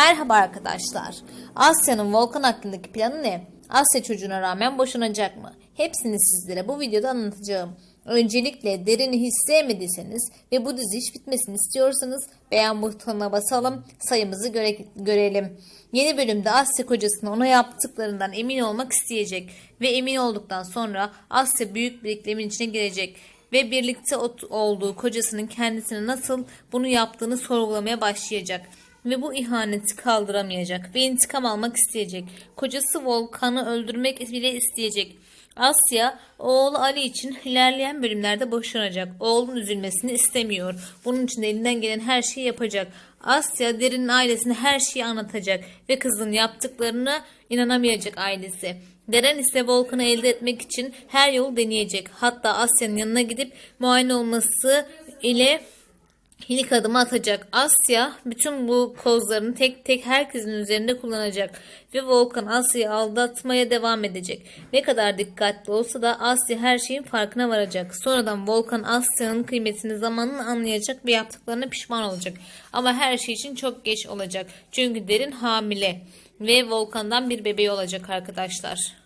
Merhaba arkadaşlar. Asya'nın Volkan hakkındaki planı ne? Asya çocuğuna rağmen boşanacak mı? Hepsini sizlere bu videoda anlatacağım. Öncelikle derini hiç sevmediyseniz ve bu dizi hiç bitmesini istiyorsanız beğen butonuna basalım, sayımızı göre, görelim. Yeni bölümde Asya kocasının ona yaptıklarından emin olmak isteyecek ve emin olduktan sonra Asya büyük bir iklimin içine girecek ve birlikte olduğu kocasının kendisine nasıl bunu yaptığını sorgulamaya başlayacak ve bu ihaneti kaldıramayacak ve intikam almak isteyecek. Kocası Volkan'ı öldürmek bile isteyecek. Asya oğlu Ali için ilerleyen bölümlerde boşanacak. Oğlun üzülmesini istemiyor. Bunun için de elinden gelen her şeyi yapacak. Asya Derin'in ailesine her şeyi anlatacak ve kızın yaptıklarını inanamayacak ailesi. Deren ise Volkan'ı elde etmek için her yolu deneyecek. Hatta Asya'nın yanına gidip muayene olması ile İlk adımı atacak. Asya bütün bu kozlarını tek tek herkesin üzerinde kullanacak ve Volkan Asya'yı aldatmaya devam edecek. Ne kadar dikkatli olsa da Asya her şeyin farkına varacak. Sonradan Volkan Asya'nın kıymetini zamanla anlayacak ve yaptıklarına pişman olacak. Ama her şey için çok geç olacak. Çünkü derin hamile ve Volkan'dan bir bebeği olacak arkadaşlar.